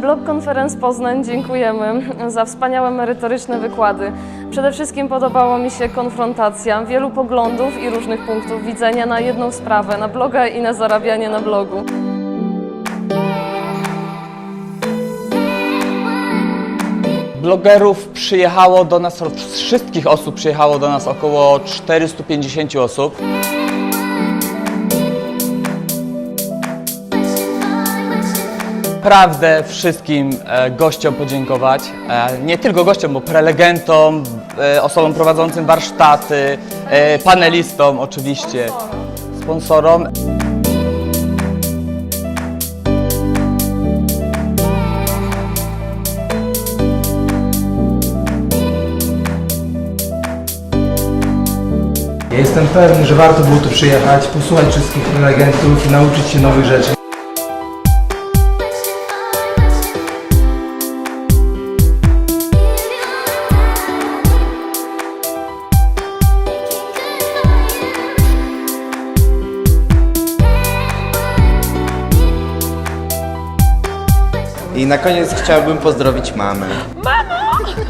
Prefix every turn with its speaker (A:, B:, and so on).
A: Blog Conference Poznań dziękujemy za wspaniałe merytoryczne wykłady. Przede wszystkim podobała mi się konfrontacja wielu poglądów i różnych punktów widzenia na jedną sprawę, na bloga i na zarabianie na blogu.
B: Blogerów przyjechało do nas, wszystkich osób przyjechało do nas około 450 osób. Naprawdę wszystkim e, gościom podziękować. E, nie tylko gościom, bo prelegentom, e, osobom prowadzącym warsztaty, panelistom oczywiście, sponsorom.
C: Jestem pewny, że warto było tu przyjechać, posłuchać wszystkich prelegentów i nauczyć się nowych rzeczy.
D: I na koniec chciałbym pozdrowić mamę.
E: Mamo!